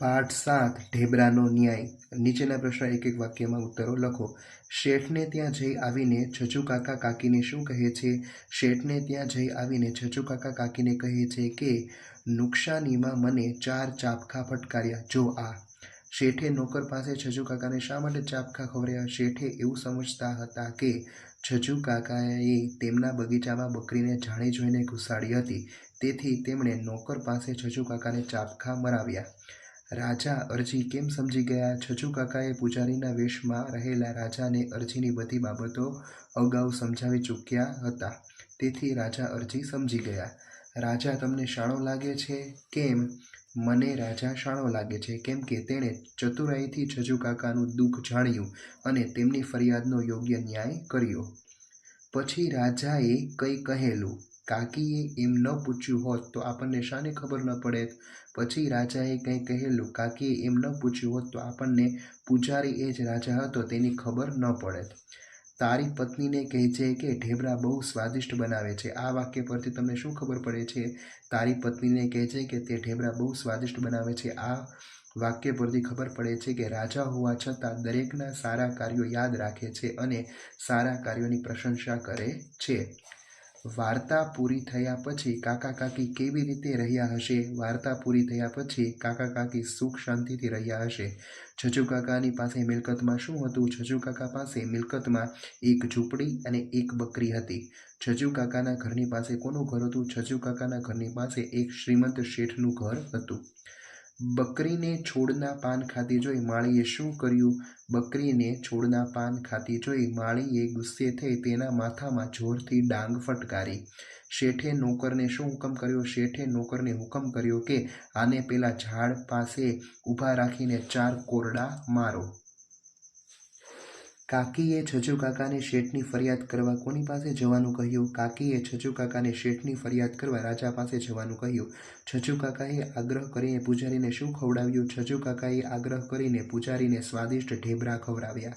પાઠ સાત, ઢેબરાનો ન્યાય. નીચેના પ્રશ્ન એક એક વાક્યમાં ઉત્તરો લખો. શેઠને ત્યાં જઈ આવીને છજુ કાકા કાકીને શું કહે છે? શેઠને ત્યાં જઈ આવીને છજુ કાકા કાકીને કહે છે કે, નુકસાનીમાં મને ચાર ચાપખા ફટકાર્યા. જો આ. શેઠે નોકર પાસે છજુ કાકાને શા માટે ચાપખા ખવડ્યા? શેઠે એવું સમજતા હતા કે છજુ કાકાએ તેમના બગીચામાં બકરીને જાણી જોઈને ઘુસાડી હતી. તેથી તેમણે નોકર પાસે છજુ કાકાને ચાપખા મરાવ્યા. રાજા અરજી કેમ સમજી ગયા? છજુ કાકાએ પૂજારીના વેશમાં રહેલા રાજાને અરજીની બધી બાબતો અગાઉ સમજાવી ચૂક્યા હતા. તેથી રાજા અરજી સમજી ગયા. રાજા, તમને શાણો લાગે છે? કેમ? મને રાજા શાણો લાગે છે. કેમ કે તેણે ચતુરાઈથી છજુ કાકાનું દુઃખ જાણ્યું અને તેમની ફરિયાદનો યોગ્ય ન્યાય કર્યો. પછી રાજાએ કંઈ કહેલું? કાકીએ એમ ન પૂછ્યું હોત તો આપણને શાને ખબર ન પડે. પછી રાજાએ કંઈ કહેલું. કાકીએ એમ ન પૂછ્યું હોત તો આપણને પૂજારી એ જ રાજા હતો તેની ખબર ન પડે. તારી પત્નીને કહેજે કે ઢેબરા બહુ સ્વાદિષ્ટ બનાવે છે. આ વાક્ય પરથી તમને શું ખબર પડે છે? તારી પત્નીને કહેજે કે તે ઢેબરા બહુ સ્વાદિષ્ટ બનાવે છે. આ વાક્ય પરથી ખબર પડે છે કે રાજા હોવા છતાં દરેકના સારા કાર્યો યાદ રાખે છે અને સારા કાર્યોની પ્રશંસા કરે છે. વાર્તા પૂરી થયા પછી કાકા કાકી કેવી રીતે રહ્યા હશે? વાર્તા પૂરી થયા પછી કાકા કાકી સુખ શાંતિથી રહ્યા હશે. જજુ કાકાની પાસે મિલકતમાં શું હતું? છજુ કાકા પાસે મિલકતમાં એક ઝૂંપડી અને એક બકરી હતી. જજુ કાકાના ઘરની પાસે કોનું ઘર હતું? છજુ કાકાના ઘરની પાસે એક શ્રીમંત શેઠનું ઘર હતું. બકરીને છોડના પાન ખાતી જોઈ માળીએ શું કર્યું? બકરીને છોડના પાન ખાતી જોઈ માળીએ ગુસ્સે થઈ તેના માથામાં જોરથી ડાંગ ફટકારી. શેઠે નોકરને શું હુકમ કર્યો? શેઠે નોકરને હુકમ કર્યો કે આને પેલા ઝાડ પાસે ઊભા રાખીને ચાર કોરડા મારો. કાકીએ છજુ કાકાને શેઠની ફરિયાદ કરવા કોની પાસે જવાનું કહ્યું? કાકીએ છજુ કાકાને શેઠની ફરિયાદ કરવા રાજા પાસે જવાનું કહ્યું. છજુ કાકાએ આગ્રહ કરીને પૂજારીને શું ખવડાવ્યું? છજુ કાકાએ આગ્રહ કરીને પૂજારીને સ્વાદિષ્ટ ઢેબરા ખવડાવ્યા.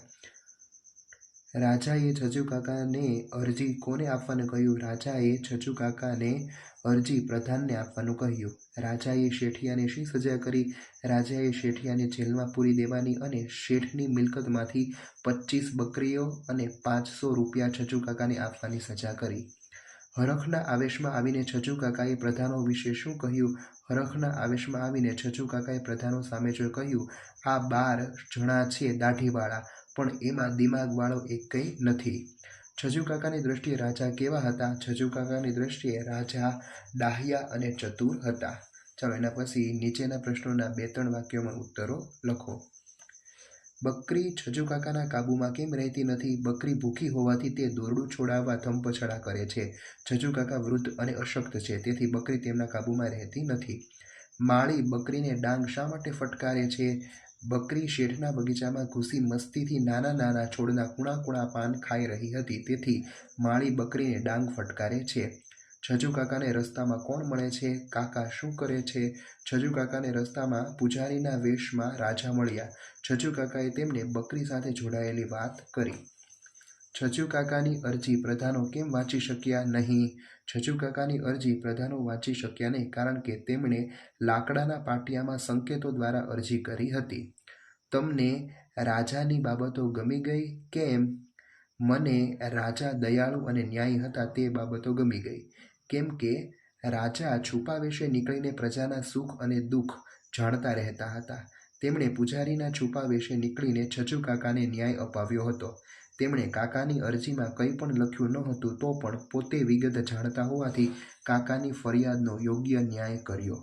રાજાએ છજુ કાકાને અરજી કોને આપવાનું કહ્યું? રાજાએ છજુ કાકાને અરજી પ્રધાનને આપવાનું કહ્યું. રાજાએ શેઠિયાને શી સજા કરી? રાજાએ શેઠિયાને જેલમાં પૂરી દેવાની અને શેઠની મિલકતમાંથી પચીસ બકરીઓ અને પાંચસો રૂપિયા છજુકાકાને આપવાની સજા કરી. હરખના આવેશમાં આવીને છજુ કાકાએ પ્રધાનો વિશે શું કહ્યું? હરખના આવેશમાં આવીને છજુ કાકાએ પ્રધાનો સામે જોઈ કહ્યું, આ બાર જણા છે દાઢીવાળા, પણ એમાં દિમાગવાળો એક કંઈ નથી. કાકાની દ્રષ્ટિએ રાજા કેવા હતા? છજુ કાકાની દ્રષ્ટિએ રાજા ડાહ્યા અને ચતુર હતા. ચાલો એના પછી નીચેના પ્રશ્નોના બે ત્રણ વાક્યોમાં ઉત્તરો લખો. બકરી છજુ કાકાના કાબુમાં કેમ રહેતી નથી? બકરી ભૂખી હોવાથી તે દોરડું છોડાવવા ધમપછડા કરે છે. છજુ કાકા વૃદ્ધ અને અશક્ત છે, તેથી બકરી તેમના કાબુમાં રહેતી નથી. માળી બકરીને ડાંગ શા માટે ફટકારે છે? બકરી શેઠના બગીચામાં ઘૂસી મસ્તીથી નાના નાના છોડના કુણા કુણા પાન ખાઈ રહી હતી. તેથી માળી બકરીને ડાંગ ફટકારે છે. જજુ કાકાને રસ્તામાં કોણ મળે છે? કાકા શું કરે છે? જજુ કાકાને રસ્તામાં પૂજારીના વેશમાં રાજા મળ્યા. જજુ કાકાએ તેમને બકરી સાથે જોડાયેલી વાત કરી. જજુ કાકાની અરજી પ્રધાનો કેમ વાંચી શક્યા નહીં? છજુ કાકાની અરજી પ્રધાનો વાંચી શક્યા નહીં કારણ કે તેમણે લાકડાના પાટિયામાં સંકેતો દ્વારા અરજી કરી હતી. તમને રાજાની બાબતો ગમી ગઈ કેમ? મને રાજા દયાળુ અને ન્યાયી હતા તે બાબતો ગમી ગઈ. કેમ કે રાજા છુપા વેશે નીકળીને પ્રજાના સુખ અને દુઃખ જાણતા રહેતા હતા. તેમણે પૂજારીના છુપા વિશે નીકળીને છજુ કાકાને ન્યાય અપાવ્યો હતો. તેમણે કાકાની અરજીમાં કંઈ પણ લખ્યું ન હતું તો પણ પોતે વિગત જાણતા હોવાથી કાકાની ફરિયાદનો યોગ્ય ન્યાય કર્યો.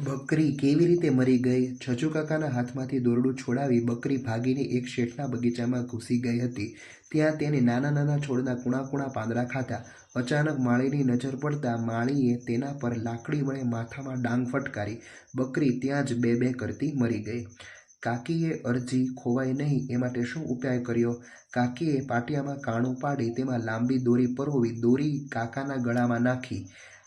બકરી કેવી રીતે મરી ગઈ? છજુ કાકાના હાથમાંથી દોરડું છોડાવી બકરી ભાગીને એક શેઠના બગીચામાં ઘૂસી ગઈ હતી. ત્યાં તેને નાના નાના છોડના કુણા કુણા પાંદડા ખાધા. અચાનક માળીની નજર પડતા માળીએ તેના પર લાકડી વડે માથામાં ડાંગ ફટકારી. બકરી ત્યાં જ બે બે કરતી મરી ગઈ. કાકીએ અરજી ખોવાય નહીં એ માટે શું ઉપાય કર્યો? કાકીએ પાટિયામાં કાણું પાડી તેમાં લાંબી દોરી પરોવી દોરી કાકાના ગળામાં નાખી.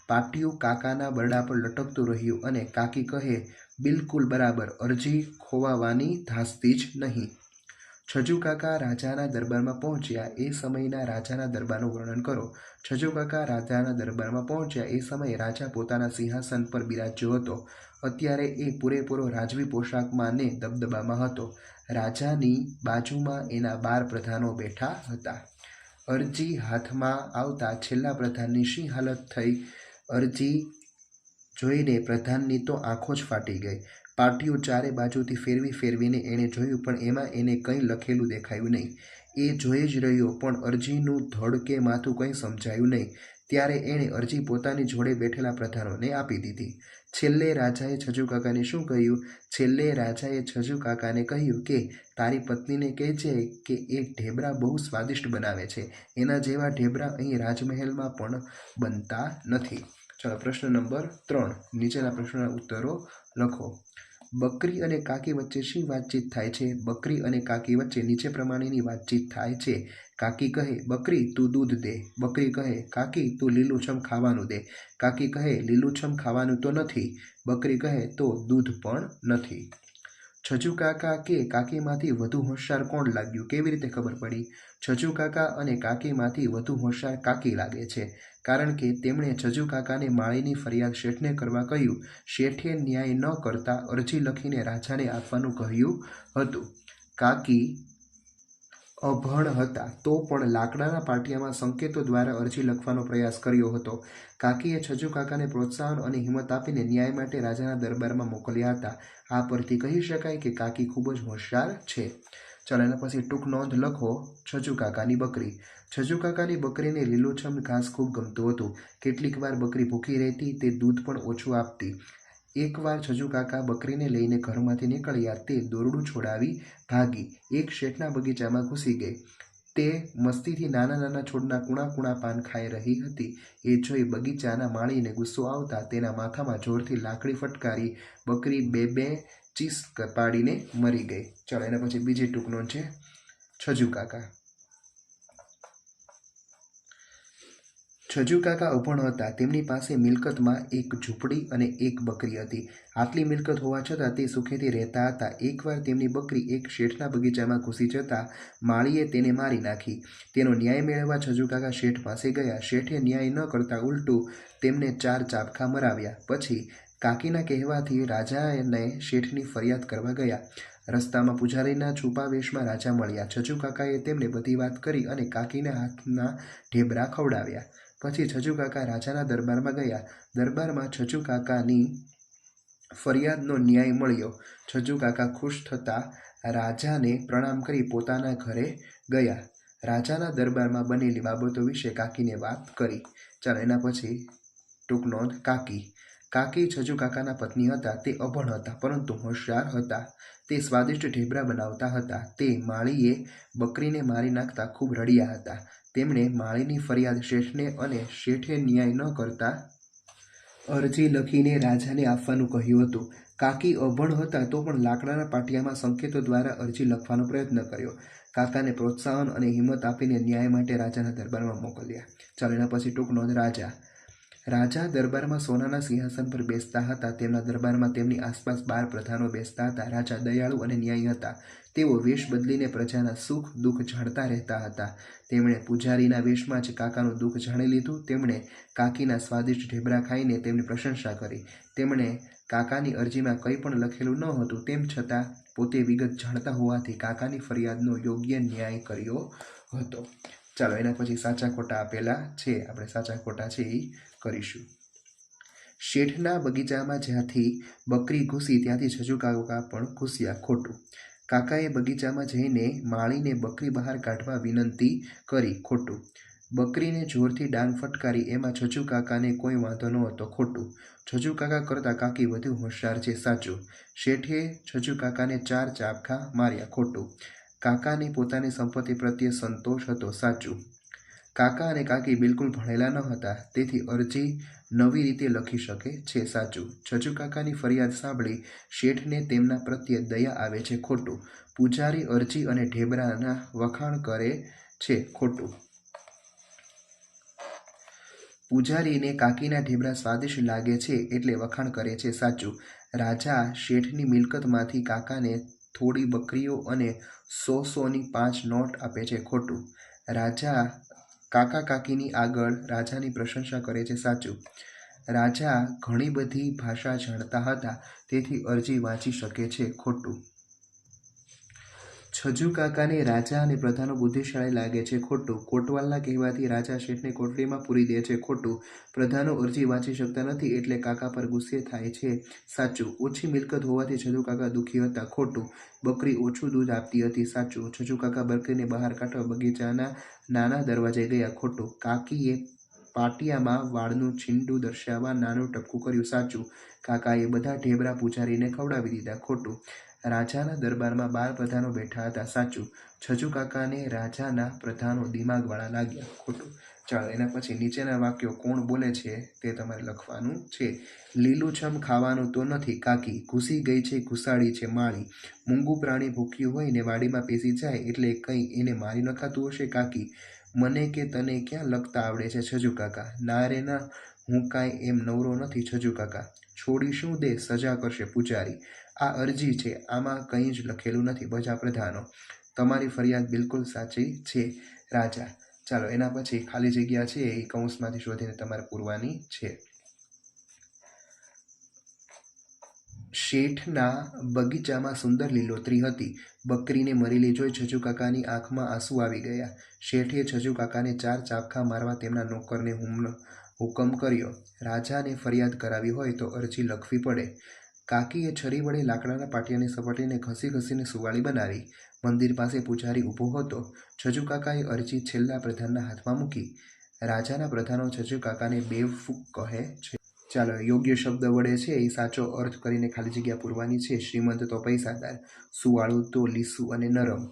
પાટિયું કાકાના બરડા પર લટકતું રહ્યું અને કાકી કહે, બિલકુલ બરાબર, અરજી ખોવાવાની ધાસતી જ નહીં. છજુ કાકા રાજાના દરબારમાં પહોંચ્યા એ સમયના રાજાના દરબારનું વર્ણન કરો. છજુ કાકા રાજાના દરબારમાં પહોંચ્યા એ સમયે રાજા પોતાના સિંહાસન પર બિરાજ્યો હતો. અત્યારે એ પૂરેપૂરો રાજવી પોશાકમાં ને દબદબામાં હતો. રાજાની બાજુમાં એના બાર પ્રધાનો બેઠા હતા. અરજી હાથમાં આવતા છેલ્લા પ્રધાનની શી હાલત થઈ? અરજી જોઈને પ્રધાનની તો આંખો જ ફાટી ગઈ. પાટીઓ ચારે બાજુથી ફેરવી ફેરવીને એણે જોયું, પણ એમાં એને કંઈ લખેલું દેખાયું નહીં. એ જોઈ જ રહ્યો, પણ અરજીનું ધડ કે માથું કંઈ સમજાયું નહીં. ત્યારે એણે અરજી પોતાની જોડે બેઠેલા પ્રધાનોને આપી દીધી. છેલ્લે રાજાએ છજુ કાકાને શું કહ્યું? છેલ્લે રાજાએ છજુ કાકાને કહ્યું કે, તારી પત્નીને કહેજે કે એ ઢેબરા બહુ સ્વાદિષ્ટ બનાવે છે. એના જેવા ઢેબરા અહીં રાજમહેલમાં પણ બનતા નથી. ચાલો, પ્રશ્ન નંબર ત્રણ. નીચેના પ્રશ્નના ઉત્તરો લખો. બકરી અને કાકી વચ્ચે શી વાતચીત થાય છે? બકરી અને કાકી વચ્ચે નીચે પ્રમાણેની વાતચીત થાય છે. કાકી કહે, બકરી, તું દૂધ દે. બકરી કહે, કાકી, તું લીલુંછમ ખાવાનું દે. કાકી કહે, લીલુંછમ ખાવાનું તો નથી. બકરી કહે, તો દૂધ પણ નથી. છજુ કાકા કે, કાકીમાંથી વધુ હોશિયાર કોણ લાગ્યું? કેવી રીતે ખબર પડી? છજુ કાકા અને કાકીમાંથી વધુ હોશિયાર કાકી લાગે છે. કારણ કે તેમણે છજુ કાકાને માળીની ફરિયાદ શેઠને કરવા કહ્યું. શેઠે ન્યાય ન કરતા અરજી લખીને રાજાને આપવાનું કહ્યું હતું. કાકી અભણ હતા તો પણ લાકડાના પાટિયામાં સંકેતો દ્વારા અરજી લખવાનો પ્રયાસ કર્યો હતો. કાકીએ છજુ કાકાને પ્રોત્સાહન અને હિંમત આપીને ન્યાય માટે રાજાના દરબારમાં મોકલ્યા હતા. આ પરથી કહી શકાય કે કાકી ખૂબ જ હોશિયાર છે. ચાલો પછી ટૂંક નોંધ લખો, છજુ કાકાની બકરી. છજુ કાકાની બકરીને લીલોછમ ઘાસ ખૂબ ગમતું હતું. કેટલીક વાર બકરી ભૂખી રહેતી, તે દૂધ પણ ઓછું આપતી. એકવાર છજુ કાકા બકરીને લઈને ઘરમાંથી નીકળ્યા, તે દોરડું છોડાવી ભાગી. એક શેઠના બગીચામાં ઘૂસી ગઈ. તે મસ્તીથી નાના નાના છોડના કૂણા કૂણા પાન ખાઈ રહી હતી. એ જોઈ બગીચાના માળીને ગુસ્સો આવતા તેના માથામાં જોરથી લાકડી ફટકારી. બકરી બે બે ચીસ પાડીને મરી ગઈ. ચાલો, એના પછી બીજી ટૂંક નોંધ છે. છજુ કાકા. છજુ કાકા અભણ હતા. તેમની પાસે મિલકતમાં એક ઝૂંપડી અને એક બકરી હતી. આટલી મિલકત હોવા છતાં તે સુખેથી રહેતા હતા. એકવાર તેમની બકરી એક શેઠના બગીચામાં ઘૂસી જતા માળીએ તેને મારી નાખી. તેનો ન્યાય મેળવવા છજુ કાકા શેઠ પાસે ગયા. શેઠે ન્યાય ન કરતા ઉલટું તેમને ચાર ચાબખા મરાવ્યા. પછી કાકીના કહેવાથી રાજાને શેઠની ફરિયાદ કરવા ગયા. રસ્તામાં પૂજારીના છુપા વેશમાં રાજા મળ્યા. છજુ કાકાએ તેમને બધી વાત કરી અને કાકીના હાથના ઢેબરા ખવડાવ્યા. પછી છજુ કાકા રાજાના દરબારમાં ગયા. દરબારમાં છજુ કાકાની ફરિયાદનો ન્યાય મળ્યો. છજુ કાકા ખુશ થતા રાજાને પ્રણામ કરી પોતાના ઘરે ગયા. રાજાના દરબારમાં બનેલી બાબતો વિશે કાકીને વાત કરી. ચાલો એના પછી ટૂંક નોંધ કાકી. કાકી છજુ કાકાના પત્ની હતા, તે અભણ હતા, પરંતુ હોશિયાર હતા. તે સ્વાદિષ્ટ ઢેબરા બનાવતા હતા. તે માળીએ બકરીને મારી નાખતા ખૂબ રડ્યા હતા. તેમણે માળીની ફરિયાદ શેઠને અને શેઠે ન્યાય ન કરતા અરજી લખીને રાજાને આપવાનું કહ્યું હતું. કાકી અભણ હતા તો પણ લાકડાના પાટિયામાં સંકેતો દ્વારા અરજી લખવાનો પ્રયત્ન કર્યો. કાકાને પ્રોત્સાહન અને હિંમત આપીને ન્યાય માટે રાજાના દરબારમાં મોકલ્યા. ચાલો પછી ટૂંક નોંધ રાજા રાજા દરબારમાં સોનાના સિંહાસન પર બેસતા હતા. તેમના દરબારમાં તેમની આસપાસ બાર પ્રધાનો બેસતા હતા. રાજા દયાળુ અને ન્યાયી હતા. તેઓ વેશ બદલીને પ્રજાના સુખ, દુઃખ જાણતા રહેતા હતા. તેમણે પૂજારીના વેશમાં જ કાકાનું દુઃખ જાણી લીધું. તેમણે કાકીના સ્વાદિષ્ટ ઢેબરા ખાઈને તેમની પ્રશંસા કરી. તેમણે કાકાની અરજીમાં કંઈ પણ લખેલું ન હતું. તેમ છતાં પોતે વિગત જાણતા હોવાથી કાકાની ફરિયાદનો યોગ્ય ન્યાય કર્યો હતો. ચાલો, એના પછી સાચા ખોટા આપેલા છે. આપણે સાચા ખોટા છે એ કરીશું. શેઠના બગીચામાં જ્યાંથી બકરી ઘૂસી ત્યાંથી છજુ કાકા પણ ઘૂસ્યા ખોટું. કાકાએ બગીચામાં જઈને માળીને બકરી બહાર કાઢવા વિનંતી કરી ખોટું. બકરીને જોરથી ડાંગ ફટકારી એમાં છજુ કાકાને કોઈ વાંધો નહોતો ખોટું. છજુ કાકા કરતાં કાકી વધુ હોશિયાર છે, સાચું. શેઠે છજુ કાકાને ચાર ચાબખા માર્યા ખોટું. કાકાને પોતાની સંપત્તિ પ્રત્યે સંતોષ હતો, સાચું. કાકા અને કાકી બિલકુલ ભણેલા ન હતા, તેથી અરજી નવી રીતે લખી શકે છે સાચું. જજુ કાકાની ફરિયાદ સાંભળી શેઠને તેમના પ્રત્યે દયા આવે છે ખોટું. પૂજારી અરજી અને ઢેબરાના વખાણ કરે છે ખોટું. પૂજારીને કાકીના ઢેબરા સ્વાદિષ્ટ લાગે છે એટલે વખાણ કરે છે સાચું. રાજા શેઠની મિલકતમાંથી કાકાને થોડી બકરીઓ અને સો સોની પાંચ નોટ આપે છે ખોટું. રાજા કાકા કાકીની આગળ રાજાની પ્રશંસા કરે છે. સાચું. રાજા ઘણી બધી ભાષા જાણતા હતા, તેથી અરજી વાંચી શકે છે. ખોટું. છજુ કાકાને રાજા અને પ્રધાનો બુદ્ધિશાળી લાગે છે. ખોટું. કોટવાલના કહેવાથી રાજા શેઠને કોટડીમાં પૂરી દે છે. ખોટું. પ્રધાનો અરજી વાંચી શકતા નથી એટલે કાકા પર ગુસ્સે થાય છે. સાચું. ઓછી મિલકત હોવાથી છજુ કાકા દુઃખી હતા. ખોટું. બકરી ઓછું દૂધ આપતી હતી. સાચું. છજુ કાકા બકરીને બહાર કાઢવા બગીચાના નાના દરવાજે ગયા. ખોટું. કાકીએ પાટિયામાં વાળનું છીંડું દર્શાવવા નાનું ટપકું કર્યું. સાચું. કાકાએ બધા ઢેબરા પૂજારીને ખવડાવી દીધા. ખોટું. રાજાના દરબારમાં બાર પ્રધાનો બેઠા હતા. સાચું, છજુ કાકાને રાજાના પ્રધાનો દિમાગવાળા લાગ્યા. ખોટું. ચાલો, એના પછી નીચેના વાક્યો કોણ બોલે છે તે તમારે લખવાનું છે. લીલુંછમ ખાવાનું તો નથી, કાકી. ઘૂસી ગઈ છે, ઘુસાડી છે માળી. મૂંગું પ્રાણી ભૂખ્યું હોય ને વાડીમાં પેસી જાય એટલે કંઈ એને મારી નખાતું હશે, કાકી? મને કે તને ક્યાં લખતા આવડે છે, છજુ કાકા? ના રે, ના. હું કાંઈ એમ નવરો નથી, છજુ કાકા. છોડી શું દે? સજા કરશે પૂજારી. આ અરજી છે. આમાં કંઈ જ લખેલું નથી. બજા પ્રધાનો તમારી ફરિયાદ બિલકુલ સાચી છે, રાજા. ચાલો, એના પછી ખાલી જગ્યા છે, એ કૌંસમાંથી શોધીને તમારે પૂરવાની છે. શેઠના બગીચામાં સુંદર લીલોતરી હતી. બકરીને મરેલી જોઈ છજુ કાકાની આંખમાં આંસુ આવી ગયા. શેઠે છજુ કાકાને ચાર ચાપખા મારવા તેમના નોકરને હુમલો હુકમ કર્યો. રાજાને ફરિયાદ કરાવી હોય તો અરજી લખવી પડે. કાકીએ છરી વડે લાકડાના પાટિયાની સપાટીને ઘસી ઘસીને સુવાળી બનાવી. મંદિર પાસે પૂજારી ઊભો હતો. છજુ કાકાએ અરજી છેલ્લા પ્રધાનના હાથમાં મૂકી. રાજાના પ્રધાનો છજુ કાકાને બેવફૂક કહે છે. ચાલો, યોગ્ય શબ્દ વડે છે એ સાચો અર્થ કરીને ખાલી જગ્યા પૂરવાની છે. શ્રીમંત તો પૈસાદાર, સુવાળું તો લીસું અને નરમ.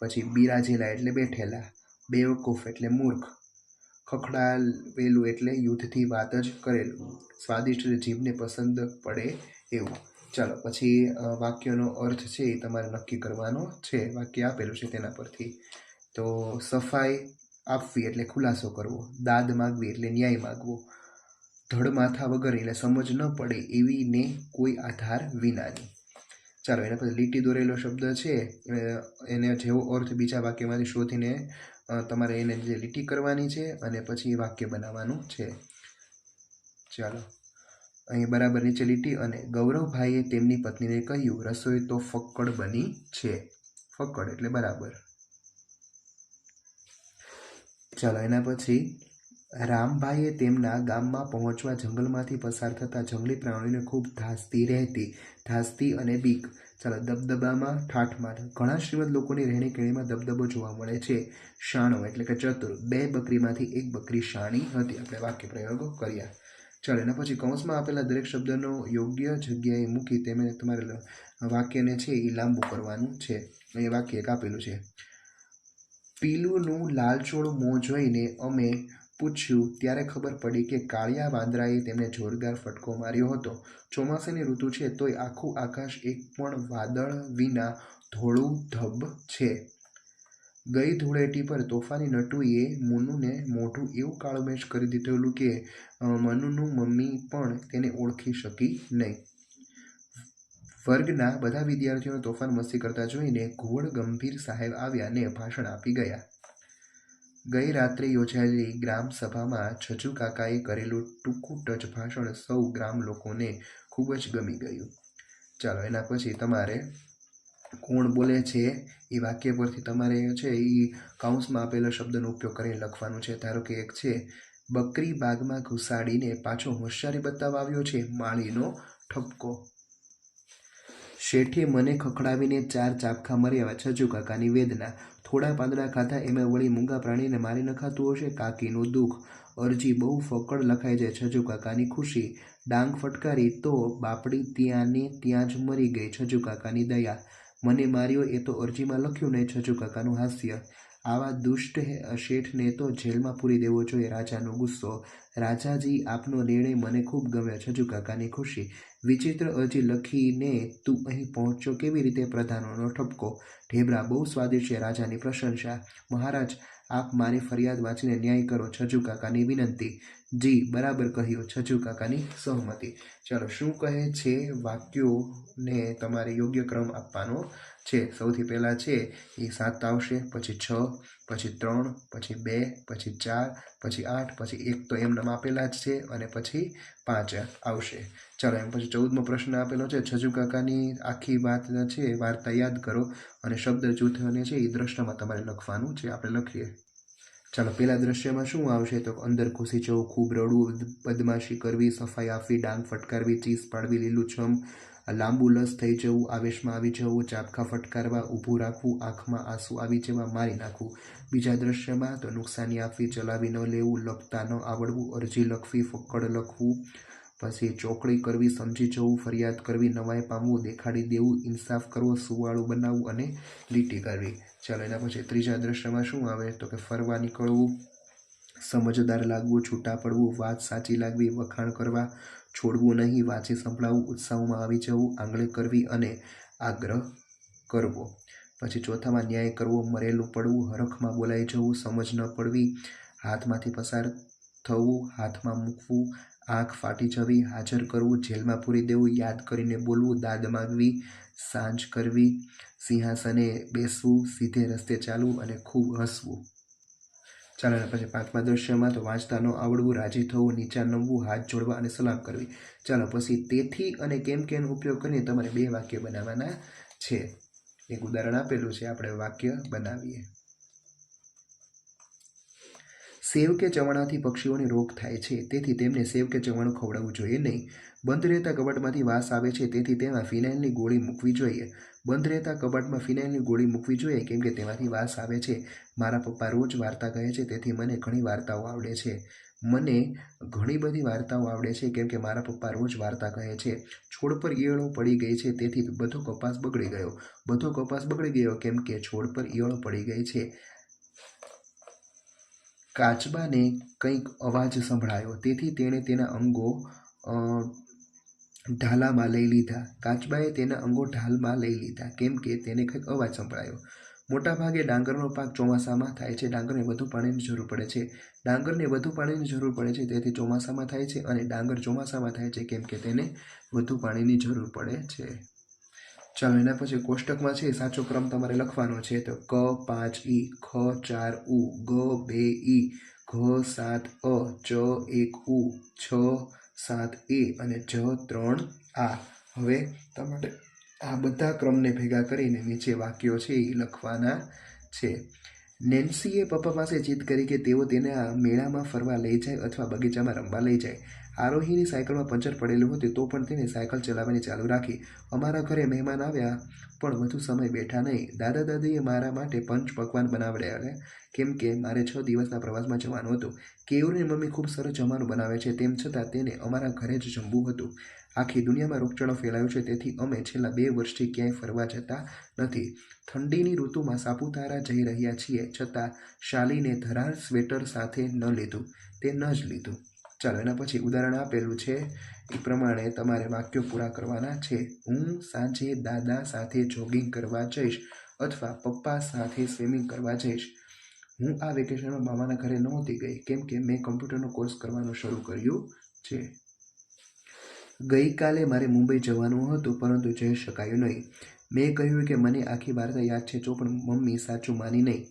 પછી બિરાજેલા એટલે બેઠેલા, બેવકૂફ એટલે મૂર્ખ. ખખડાવેલું એટલે યુદ્ધથી વાત જ કરેલું. સ્વાદિષ્ટ જીભને પસંદ પડે એવું. ચાલો, પછી વાક્યનો અર્થ છે એ તમારે નક્કી કરવાનો છે. વાક્ય આપેલું છે તેના પરથી. તો સફાઈ આપવી એટલે ખુલાસો કરવો. દાદ માગવી એટલે ન્યાય માગવો. ધડ માથા વગર એટલે સમજ ન પડે એવી ને કોઈ આધાર વિનાની. ચાલો, એના પછી લીટી દોરેલો શબ્દ છે. એને જેવો અર્થ બીજા વાક્યમાંથી શોધીને તમારે એને જે લીટી કરવાની છે અને પછી વાક્ય બનાવવાનું છે. ચાલો. અહીં બરાબર નીચે લીટી અને ગૌરવભાઈએ તેમની પત્નીને કહ્યું, રસોઈ તો ફક્કડ બની છે. ફક્કડ એટલે બરાબર. ચાલો, એના પછી રામભાઈએ તેમના ગામમાં પહોંચવા જંગલમાંથી પસાર થતા જંગલી પ્રાણીઓને ખૂબ ધાસતી રહેતી, ધાસતી અને બીક. ચાલો, દબદબામાં ઠાઠમાર ઘણા શ્રીમંત લોકોની રહેણી કેણીમાં દબદબો જોવા મળે છે. શાણો એટલે કે ચતુર. બે બકરીમાંથી એક બકરી શાણી હતી. આપણે વાક્ય પ્રયોગો કર્યા. ચાલો, એના પછી કૌંસમાં આપેલા દરેક શબ્દનો યોગ્ય જગ્યાએ મૂકી તેમને તમારે વાક્યને છે એ લાંબુ કરવાનું છે. એ વાક્ય એક આપેલું છે. પીલુનું લાલચોળ મોં જોઈને અમે પૂછ્યું, ત્યારે ખબર પડી કે કાળિયા વાંદરાએ તેમને જોરદાર ફટકો માર્યો હતો. ચોમાસાની ઋતુ છે તોય આખું આકાશ એક પણ વાદળ વિના ધોળું ધબ છે. ગઈ ધૂળેટી પર તોફાની નટુએ મુનુને મોઢું એવું કાળમેશ કરી દીધેલું કે મનુનું મમ્મી પણ તેને ઓળખી શકી નહીં. વર્ગના બધા વિદ્યાર્થીઓને તોફાન મસ્તી કરતા જોઈને ઘોડ ગંભીર સાહેબ આવ્યા ને ભાષણ આપી ગયા. ગઈ રાત્રે યોજાયેલી ગ્રામ સભામાં છજુ કાકાએ કરેલું ટૂંકું ટચ ભાષણ સૌ ગ્રામ લોકોને ખૂબ જ ગમી ગયું. ચાલો, એના પછી તમારે કોણ બોલે છે, એ વાક્ય પરથી તમારે છે એ કાઉન્સમાં આપેલા શબ્દનો ઉપયોગ કરીને લખવાનું છે. ધારો કે એક છે બકરી બાગમાં ઘુસાડીને પાછો હોશિયારી બતાવવા આવ્યો છે માળીનો ઠપકો. શેઠે મને ખખડાવીને ચાર ચાપખા મર્યા છજુ કાકાની વેદના. થોડા પાંદડા ખાધા એમાં વળી મૂંગા પ્રાણીને મારી નખાતું હશે કાકીનું દુઃખ. અરજી બહુ ફકડ લખાઈ જાય છજુ કાકાની ખુશી. ડાંગ ફટકારી તો બાપડી ત્યાંને ત્યાં જ મરી ગઈ છજુ કાકાની દયા. મને માર્યો એ તો અરજીમાં લખ્યું નહીં છજુ કાકાનું હાસ્ય. આવા દુષ્ટ હે- શેઠને તો જેલમાં પૂરી દેવો જોઈએ, રાજાનો ગુસ્સો. રાજાજી આપનો નિર્ણય મને ખૂબ ગમ્યો, છજુ કાકાની ખુશી. વિચિત્ર અરજી લખીને તું અહીં પહોંચ્યો કેવી રીતે પ્રધાનોનો ઠપકો? ઢેબરા બહુ સ્વાદિષ્ટ છે રાજાની પ્રશંસા. મહારાજ, આપ મારી ફરિયાદ વાંચીને ન્યાય કરો, છજુ કાકાની વિનંતી. જી, બરાબર કહ્યું, છજુ કાકાની સહમતી. ચાલો, શું કહે છે વાક્યોને તમારે યોગ્ય ક્રમ આપવાનો? છે. સૌથી પહેલાં છે એ સાત આવશે, પછી છ, પછી ત્રણ, પછી બે, પછી ચાર, પછી આઠ, પછી એક તો એમનામ આપેલા જ છે અને પછી પાંચ આવશે. ચાલો, એમ પછી ચૌદમો પ્રશ્ન આપેલો છે. છજુ કાકાની આખી વાત છે વાર્તા યાદ કરો અને શબ્દ જૂથને છે એ દ્રશ્યમાં તમારે લખવાનું છે. આપણે લખીએ. ચાલો, પહેલાં દ્રશ્યમાં શું આવશે? તો અંદર ઘૂસી જવું ખૂબ રડવું, બદમાશી કરવી, સફાઈ આપવી, ડાંગ ફટકારવી, ચીસ પાડવી લીલુંછમ લાંબુ લસ થઈ જવું આવેશમાં આવી જવું ચાપખા ફટકારવા, ઊભું રાખવું, આંખમાં આંસુ આવી જવા, મારી નાખવું. બીજા દ્રશ્યમાં તો નુકસાની આપવી, ચલાવી ન લેવું, લખતા ન આવડવું, અરજી લખવી, ફક્કડ લખવું. પછી ચોકડી કરવી, સમજી જવું, ફરિયાદ કરવી, નવાઈ પામવું, દેખાડી દેવું, ઇન્સાફ કરવો, સુવાળું બનાવવું અને લીટી કરવી ચાલો એના પછી ત્રીજા દ્રશ્યમાં શું આવે? તો કે ફરવા નીકળવું, સમજદાર લાગવું, છૂટા પડવું, વાત સાચી લાગવી, વખાણ કરવા છોડવું નહીં, વાંચી સંભળાવવું ઉત્સાહમાં આવી જવું, આંગળે કરવી અને આગ્રહ કરવો. પછી ચોથામાં ન્યાય કરવો, મરેલું પડવું, હરખમાં બોલાઈ જવું, સમજ ન પડવી, હાથમાંથી પસાર થવું, હાથમાં મૂકવું, આંખ ફાટી જવી, હાજર કરવું, જેલમાં પૂરી દેવું, યાદ કરીને બોલવું, દાદ માગવી, સાંજ કરવી, સિંહાસને બેસવું, સીધે રસ્તે ચાલવું અને ખૂબ હસવું. ચાલો અને પછી પાંચમા દ્રશ્યમાં તો વાંચતા ન આવડવું, રાજી થવું, નીચા નમવું, હાથ જોડવા અને સલામ કરવી. ચાલો પછી તેથી અને કેમ કેનો ઉપયોગ કરીને તમારે બે વાક્ય બનાવવાના છે. એક ઉદાહરણ આપેલું છે, આપણે વાક્ય બનાવીએ. સેવ કે ચવાણાથી પક્ષીઓને રોગ થાય છે, તેથી તેમને સેવ કે ચવાણું ખવડાવવું જોઈએ નહીં. બંધ રહેતા કબાટમાંથી વાસ આવે છે, તેથી તેમાં ફિનાઇલની ગોળી મૂકવી જોઈએ. બંધ રહેતા કબાટમાં ફિનાઇલની ગોળી મૂકવી જોઈએ, કેમ કે તેમાંથી વાસ આવે છે. મારા પપ્પા રોજ વાર્તા કહે છે, તેથી મને ઘણી વાર્તાઓ આવડે છે. મને ઘણી બધી વાર્તાઓ આવડે છે, કેમ કે મારા પપ્પા રોજ વાર્તા કહે છે. છોડ પર ઈયળો પડી ગઈ છે, તેથી બધો કપાસ બગડી ગયો. બધો કપાસ બગડી ગયો, કેમ કે છોડ પર ઈયળો પડી ગઈ છે. કાચબાને કંઈક અવાજ સંભળાયો, તેથી તેણે તેના અંગો ઢાલામાં લઈ લીધા. કાચબાએ તેના અંગો ઢાલમાં લઈ લીધા, કેમ કે તેને કંઈક અવાજ સંભળાયો. મોટાભાગે ડાંગરનો પાક ચોમાસામાં થાય છે. ડાંગરને વધુ પાણીની જરૂર પડે છે. ડાંગરને વધુ પાણીની જરૂર પડે છે, તેથી ચોમાસામાં થાય છે અને ડાંગર ચોમાસામાં થાય છે, કેમ કે તેને વધુ પાણીની જરૂર પડે છે. ચાલો, એના પછી કોષ્ટકમાં છે. સાચો ક્રમ તમારે લખવાનો છે તો ક, પાંચ, ઈ, ખ, ચાર, ઉ, ગ, બે, ઈ, ઘ, સાત, અ, ચ, એક, ઉ, છ સાત એ અને જ ત્રણ આ. હવે તમારે આ બધા ક્રમને ભેગા કરીને નીચે વાક્યો છે એ લખવાના છે. નેન્સીએ પપ્પા પાસે જીદ કરી કે તેઓ તેને આ મેળામાં ફરવા લઈ જાય અથવા બગીચામાં રમવા લઈ જાય. આરોહીની સાયકલમાં પંચર પડેલું હતું, તો પણ તેને સાયકલ ચલાવવાની ચાલુ રાખી. અમારા ઘરે મહેમાન આવ્યા, પણ વધુ સમય બેઠા નહીં. દાદા દાદીએ મારા માટે પંચ પકવાન બનાવડ્યા હતા કેમ કે મારે છ દિવસના પ્રવાસમાં જવાનું હતું. કેયુરની મમ્મી ખૂબ સરસ જમવાનું બનાવે છે, તેમ છતાં તેને અમારા ઘરે જ જમવું હતું. આખી દુનિયામાં રોગચાળો ફેલાયો છે, તેથી અમે છેલ્લા બે વર્ષથી ક્યાંય ફરવા જતા નથી. ઠંડીની ઋતુમાં સાપુતારા જઈ રહ્યા છીએ, છતાં શાલીને ધરાર સ્વેટર સાથે ન લીધું, તે ન જ લીધું. ચાલો, એના પછી ઉદાહરણ આપેલું છે. એ પ્રમાણે તમારે વાક્યો પૂરા કરવાના છે. હું સાંજે દાદા સાથે જોગિંગ કરવા જઈશ અથવા પપ્પા સાથે સ્વિમિંગ કરવા જઈશ. હું આ વેકેશનમાં મામાના ઘરે નહોતી ગઈ, કેમ કે મેં કમ્પ્યુટરનો કોર્સ કરવાનું શરૂ કર્યું છે. ગઈકાલે મારે મુંબઈ જવાનું હતું, પરંતુ જઈ શકાયું નહીં. મેં કહ્યું કે મને આખી વાર્તા યાદ છે, જો પણ મમ્મી સાચું માની નહીં.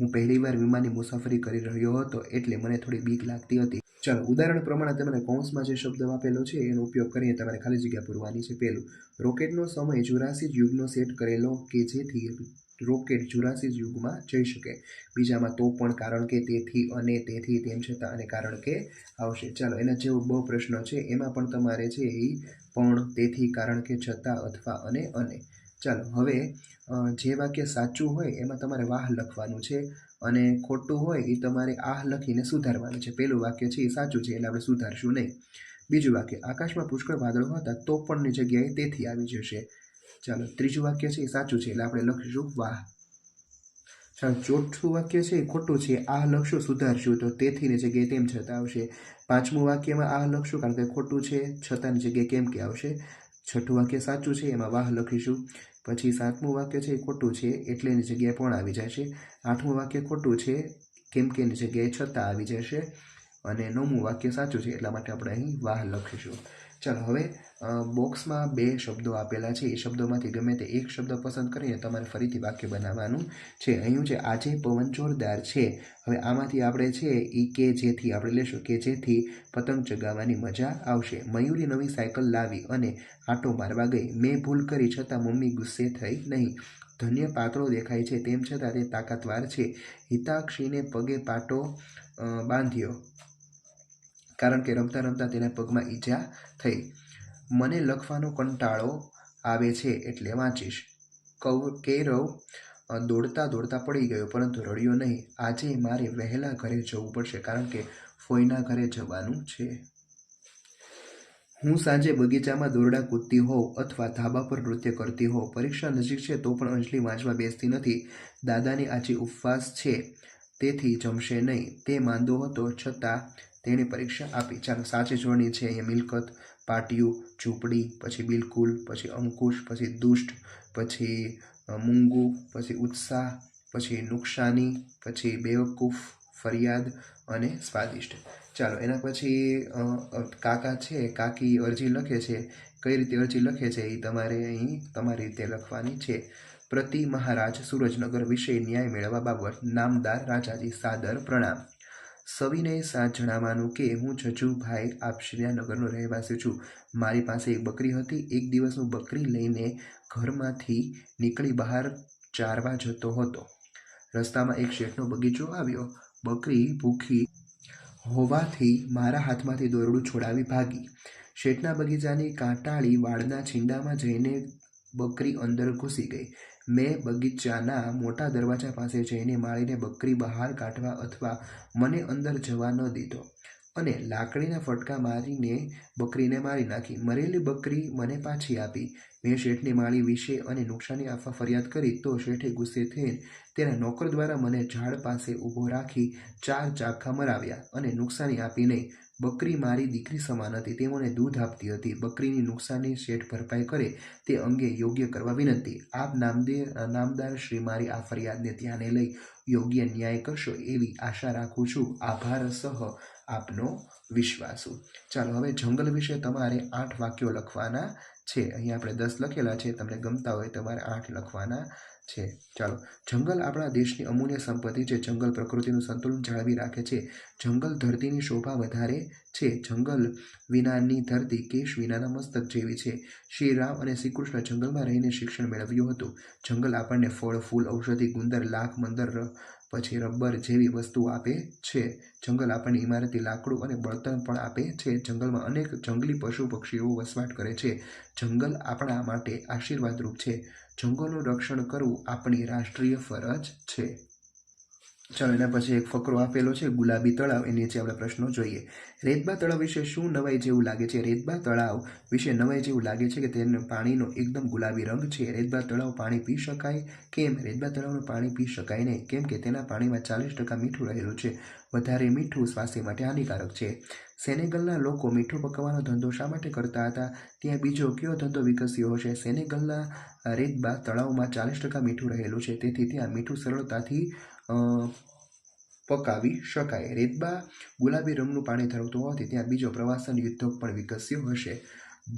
હું પહેલીવાર વિમાનની મુસાફરી કરી રહ્યો હતો એટલે મને થોડી બીક લાગતી હતી. ચાલો, ઉદાહરણ પ્રમાણે તમને કૌંસમાં જે શબ્દ આપેલો છે, એનો ઉપયોગ કરીને તમારે ખાલી જગ્યા પૂરવાની છે. પહેલું, રોકેટનો સમય જુરાસી યુગનો સેટ કરેલો કે જેથી રોકેટ જુરાસી યુગમાં જઈ શકે? બીજામાં તો પણ કારણ કે તેથી અને તેથી તેમ છતાં અને કારણ કે આવશે. ચાલો, એના જેવો બહુ પ્રશ્ન છે. એમાં પણ તમારે છે એ પણ તેથી, કારણ કે છતાં અથવા અને અને. ચાલો, હવે જે વાક્ય સાચું હોય એમાં તમારે વાહ લખવાનું છે અને ખોટું હોય એ તમારે આહ લખીને સુધારવાનું છે. પહેલું વાક્ય છે એ સાચું છે એટલે આપણે સુધારશું નહીં. બીજું વાક્ય, આકાશમાં પુષ્કળ વાદળો હતા તો પણની જગ્યાએ તેથી આવી જશે. ચાલો, ત્રીજું વાક્ય છે એ સાચું છે એટલે આપણે લખીશું વાહ. ચાલો, ચોથું વાક્ય છે એ ખોટું છે આ લખશું, સુધારશું, તો તેથીની જગ્યાએ તેમ છતાં આવશે. પાંચમું વાક્યમાં આ લખશું કારણ કે ખોટું છે છતાંની જગ્યાએ કેમ કે આવશે? છઠ્ઠું વાક્ય સાચું છે, એમાં વાહ લખીશું. પછી સાતમું વાક્ય છે એ ખોટું છે, એટલે એની જગ્યાએ પણ આવી જશે. આઠમું વાક્ય ખોટું છે, કેમ કે એની જગ્યાએ છતાં આવી જશે. અને નવમું વાક્ય સાચું છે, એટલા માટે આપણે અહીં વાહ લખીશું. ચાલો, હવે બોક્સમાં બે શબ્દો આપેલા છે. એ શબ્દોમાંથી ગમે તે એક શબ્દ પસંદ કરીને તમારે ફરીથી વાક્ય બનાવવાનું છે. અહીં છે આજે પવન જોરદાર છે, હવે આમાંથી આપણે છે એ કે જેથી આપણે લેશું કે જેથી પતંગ ચગાવવાની મજા આવશે. મયુરી નવી સાયકલ લાવી અને આંટો મારવા ગઈ. મેં ભૂલ કરી છતાં મમ્મી ગુસ્સે થઈ નહીં. ધન્ય પાતળો દેખાય છે. તેમ છતાં તે તાકાતવાર છે. હિતાક્ષીને પગે પાટો બાંધ્યો. કારણ કે રમતા રમતા તેના પગમાં ઈજા થઈ. મને લખવાનો કંટાળો આવે છે એટલે વાંચીશ. કૌ કેરવ દોડતા દોડતા પડી ગયો, પરંતુ રડ્યો નહીં. આજે મારે વહેલા ઘરે જવું પડશે કારણ કે ફોઈના ઘરે જવાનું છે. હું સાંજે બગીચામાં દોરડા કૂદતી હોઉં અથવા ધાબા પર નૃત્ય કરતી હોઉં. પરીક્ષા નજીક છે તો પણ અંજલિ વાંચવા બેસતી નથી. દાદાની આજે ઉપવાસ છે, તેથી જમશે નહીં. તે માંદો હતો છતાં તેણે પરીક્ષા આપી. ચાલો સાચી જોડણી છે અહીંયા મિલકત, પાટિયું, ઝૂંપડી, પછી બિલકુલ, પછી અંકુશ, પછી દુષ્ટ, પછી મૂંગુ, પછી ઉત્સાહ, પછી નુકસાની, પછી બેવકૂફ, ફરિયાદ અને સ્વાદિષ્ટ. ચાલો એના પછી કાકા છે, કાકી અરજી લખે છે. કઈ રીતે અરજી લખે છે એ તમારે અહીં તમારી રીતે લખવાની છે. પ્રતિ મહારાજ સૂરજનગર વિશે ન્યાય મેળવવા બાબત નામદાર રાજાજી સાદર પ્રણામ. સવિનય સાથ જણાવવાનું કે હું જજુભાઈ આપશ્રીયાનગરનો રહેવાસી છું. મારી પાસે એક બકરી હતી. એક દિવસ હું બકરી લઈને ઘરમાંથી નીકળી બહાર ચારવા જતો હતો. રસ્તામાં એક શેઠનો બગીચો આવ્યો. બકરી ભૂખી હોવાથી મારા હાથમાંથી દોરડું છોડાવી ભાગી. શેઠના બગીચાની કાંટાળી વાળના છીંડામાં જઈને બકરી અંદર ઘૂસી ગઈ. મેં બગીચાના મોટા દરવાજા પાસે જઈને માળીને બકરી બહાર કાઢવા અથવા મને અંદર જવા ન દીધો અને લાકડીના ફટકા મારીને બકરીને મારી નાખી. મરેલી બકરી મને પાછી આપી. મેં શેઠની માળી વિશે અને નુકસાની આપવા ફરિયાદ કરી તો શેઠે ગુસ્સે થઈને તેના નોકર દ્વારા મને ઝાડ પાસે ઊભો રાખી ચાર ચાખા મરાવ્યા અને નુકસાની આપી નહીં બકરી મારી દીકરી સમાન હતી. તે મને દૂધ આપતી હતી. બકરીની નુકસાની શેઠ ભરપાઈ કરે તે અંગે યોગ્ય કરવા વિનંતી. આપ નામદે, નામદાર શ્રી મારી આ ફરિયાદને ધ્યાને લઈ યોગ્ય ન્યાય કરશો એવી આશા રાખું છું. આભાર સહ આપનો વિશ્વાસુ. ચાલો, હવે જંગલ વિશે તમારે આઠ વાક્યો લખવાના છે. અહીંયા આપણે દસ લખેલા છે. તમને ગમતા હોય તમારે આઠ લખવાના છે. ચાલો. જંગલ આપણા દેશની અમૂલ્ય સંપત્તિ છે. જંગલ પ્રકૃતિનું સંતુલન જાળવી રાખે છે. જંગલ ધરતીની શોભા વધારે છે. જંગલ વિનાની ધરતી કેશ વિનાના મસ્તક જેવી છે. શ્રી રામ અને શ્રી કૃષ્ણ જંગલમાં રહીને શિક્ષણ મેળવ્યું હતું. જંગલ આપણને ફળ, ફૂલ, ઔષધિ, ગુંદર, લાખ, મંદર પછી રબર જેવી વસ્તુઓ આપે છે. જંગલ આપણને ઇમારતી લાકડું અને બળતણ પણ આપે છે. જંગલમાં અનેક જંગલી પશુ પક્ષીઓ વસવાટ કરે છે. જંગલ આપણા માટે આશીર્વાદરૂપ છે. જંગલનું રક્ષણ કરવું આપણી રાષ્ટ્રીય ફરજ છે. ચાલો એના પછી એક ફકરો આપેલો છે, ગુલાબી તળાવ એની નીચે આપણે પ્રશ્નો જોઈએ. રેતબા તળાવ વિશે શું નવાઈ જેવું લાગે છે? રેતબા તળાવ વિશે નવાઈ જેવું લાગે છે કે તેનો પાણીનો એકદમ ગુલાબી રંગ છે? રેતબા તળાવ પાણી પી શકાય? કેમ? રેતબા તળાવનું પાણી પી શકાય નહીં. કેમ કે તેના પાણીમાં ચાલીસ ટકા મીઠું રહેલું છે. વધારે મીઠું સ્વાસ્થ્ય માટે હાનિકારક છે. સેનેગલના લોકો મીઠું પકવવાનો ધંધો શા માટે કરતા હતા? ત્યાં બીજો કયો ધંધો વિકસ્યો હશે? સેનેગલના રેતબા તળાવમાં ચાલીસ ટકા મીઠું રહેલું છે. તેથી ત્યાં મીઠું સરળતાથી પકાવી શકાય. રેતબા ગુલાબી રંગનું પાણી ધરાવતું હોવાથી ત્યાં બીજો પ્રવાસન ઉદ્યોગ પણ વિકસ્યો હશે.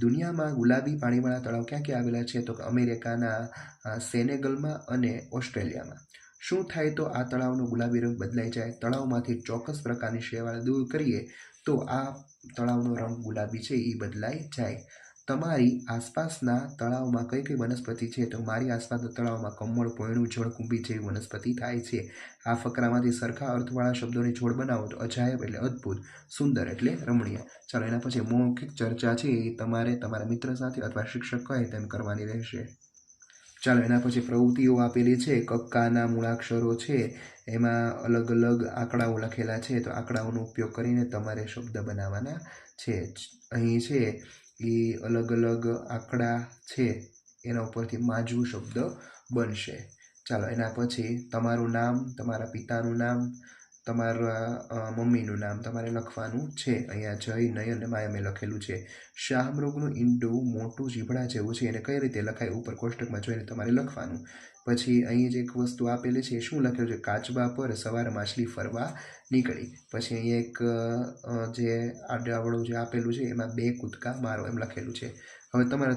દુનિયામાં ગુલાબી પાણીવાળા તળાવ ક્યાં ક્યાં આવેલા છે? તો અમેરિકાના સેનેગલમાં અને ઓસ્ટ્રેલિયામાં. શું થાય તો આ તળાવનો ગુલાબી રંગ બદલાઈ જાય? તળાવમાંથી ચોક્કસ પ્રકારની શેવાળ દૂર કરીએ તો આ તળાવનો રંગ ગુલાબી છે એ બદલાઈ જાય. તમારી આસપાસના તળાવમાં કઈ કઈ વનસ્પતિ છે? તો મારી આસપાસના તળાવમાં કમળ, પોયણું જળકુંભી જેવી વનસ્પતિ થાય છે. આ ફકરામાંથી સરખા અર્થવાળા શબ્દોની જોડ બનાવો તો અજાયબ એટલે અદ્ભુત, સુંદર એટલે રમણીય. ચાલો, એના પછી મૌખિક ચર્ચા છે એ તમારે તમારા મિત્ર સાથે અથવા શિક્ષક કહે તેમ કરવાની રહેશે. ચાલો, એના પછી પ્રવૃત્તિઓ આપેલી છે, કક્કાના મૂળાક્ષરો છે, એમાં અલગ અલગ આંકડાઓ લખેલા છે, તો આંકડાઓનો ઉપયોગ કરીને તમારે શબ્દ બનાવવાના છે. અહીં છે એ અલગ અલગ આંકડા છે, એના ઉપરથી માજવું શબ્દ બનશે. ચાલો, એના પછી તમારું નામ, તમારા પિતાનું નામ, તમારા મમ્મીનું નામ તમારે લખવાનું છે. અહીંયા જય નયન માયા મેં લખેલું છે. શાહમૃગનું ઈંડું મોટું જીભડા જેવું છે. એને કઈ રીતે લખાય? ઉપર કોષ્ટકમાં જોઈને તમારે લખવાનું. પછી અહીં જે એક વસ્તુ આપેલી છે એ શું લખેલું છે? કાચબા પર સવારે માછલી ફરવા નીકળી. પછી અહીંયા એક જે આડાવડું જે આપેલું છે, એમાં બે કૂદકા મારો એમ લખેલું છે. હવે તમારે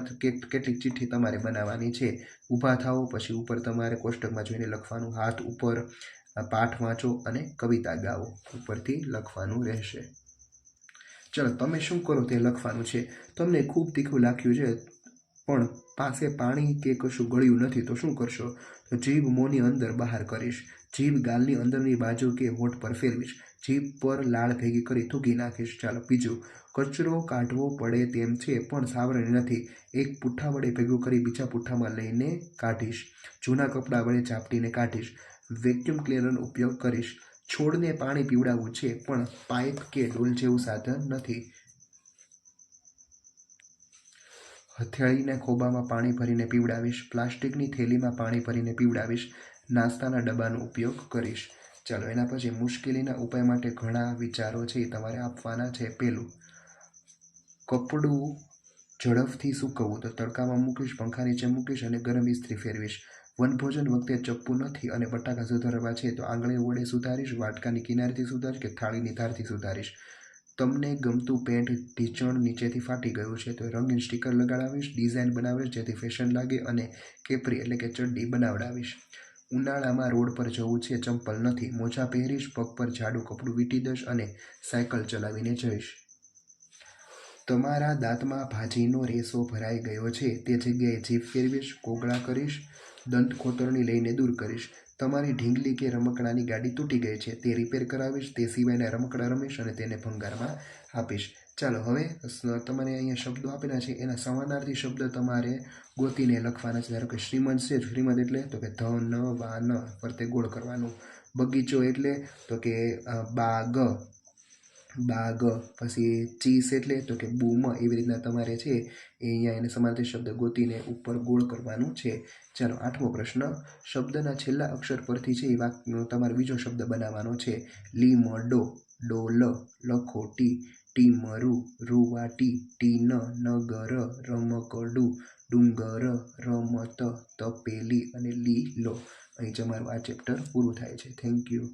કેટલીક ચિઠ્ઠી તમારે બનાવવાની છે. ઊભા થાઓ, પછી ઉપર તમારે કોષ્ટકમાં જોઈને લખવાનું. હાથ ઉપર પાઠ વાંચો અને કવિતા ગાઓ. ઉપરથી લખવાનું રહેશે. ચલો, તમે શું કરો તે લખવાનું છે? તમને ખૂબ તીખું લાગ્યું છે પણ પાસે પાણી કે કશું ગળ્યું નથી તો શું કરશો? તો જીભ મોંની અંદર બહાર કરીશ. જીભ ગાલની અંદરની બાજુ કે હોઠ પર ફેરવીશ. જીભ પર લાળ ભેગી કરી થૂકી નાખીશ. ચાલો, બીજું. કચરો કાઢવો પડે તેમ છે, પણ સાવરણી નથી. એક પુઠ્ઠા વડે ભેગું કરી બીજા પુઠ્ઠામાં લઈને કાઢીશ. જૂના કપડાં વડે ઝાપટીને કાઢીશ. વેક્યુમ ક્લીનરનો ઉપયોગ કરીશ. છોડને પાણી પીવડાવવું છે, પણ પાઇપ કે ડોલ જેવું સાધન નથી. હથેળીના ખોબામાં પાણી ભરીને પીવડાવીશ, પ્લાસ્ટિકની થેલીમાં પાણી ભરીને પીવડાવીશ, નાસ્તાના ડબ્બાનો ઉપયોગ કરીશ. ચાલો, એના પછી મુશ્કેલીના ઉપાય માટે ઘણા વિચારો છે એ તમારે આપવાના છે. પહેલું, કપડું ઝડપથી સૂકવવું. તો તડકામાં મૂકીશ, પંખા નીચે મૂકીશ અને ગરમ ઇસ્ત્રી ફેરવીશ. વનભોજન વખતે ચપ્પુ નથી અને બટાકા સુધારવા છે તો આંગળીઓ વડે સુધારીશ, વાટકાની કિનારીથી સુધારીશ કે થાળીની ધારથી સુધારીશ. તમને ગમતું પેન્ટ ઢીંચણ નીચેથી ફાટી ગયું છે, તો રંગીન સ્ટીકર લગાડાવીશ, ડિઝાઇન બનાવીશ, જેથી ફેશન લાગે અને કેપરી એટલે કે ચડ્ડી બનાવડાવીશ. ઉનાળામાં રોડ પર જવું છે, ચંપલ નથી. મોજા પહેરીશ, પગ પર જાડું કપડું વીટી દઈશ અને સાયકલ ચલાવીને જઈશ. તમારા દાંતમાં ભાજીનો રેસો ભરાઈ ગયો છે, તે જગ્યાએ જીભ ફેરવીશ, કોગળા કરીશ દંત ખોતરણી લઈને દૂર કરીશ. તમારી ઢીંગલી કે રમકડાની ગાડી તૂટી ગઈ છે, તે રિપેર કરાવીશ, તે સિવાયના રમકડા રમીશ અને તેને ભંગારમાં આપીશ. ચાલો, હવે તમને અહીંયા શબ્દો આપેલા છે, એના સમાનાર્થી શબ્દ તમારે ગોતીને લખવાના છે. ધારો કે શ્રીમંત છે, શ્રીમંત એટલે તો કે ધ ન વા ન ફરતે ગોળ કરવાનું. બગીચો એટલે તો કે બાગ. બાગ પછી ચીસ એટલે તો કે બૂમ એવી રીતના તમારે છે એ અહીંયા એને સમાંતર શબ્દ ગોતીને ઉપર ગોળ કરવાનું છે. ચાલો, આઠમો પ્રશ્ન. શબ્દના છેલ્લા અક્ષર પરથી છે એ વાક્યનો તમારે બીજો શબ્દ બનાવવાનો છે. લીમડો ડોલ, લખોટી ટી ટી ન નગર, રમકડું, ડુંગર, રમત, તપેલી અને લી લો અહીં તમારું આ ચેપ્ટર પૂરું થાય છે. Thank you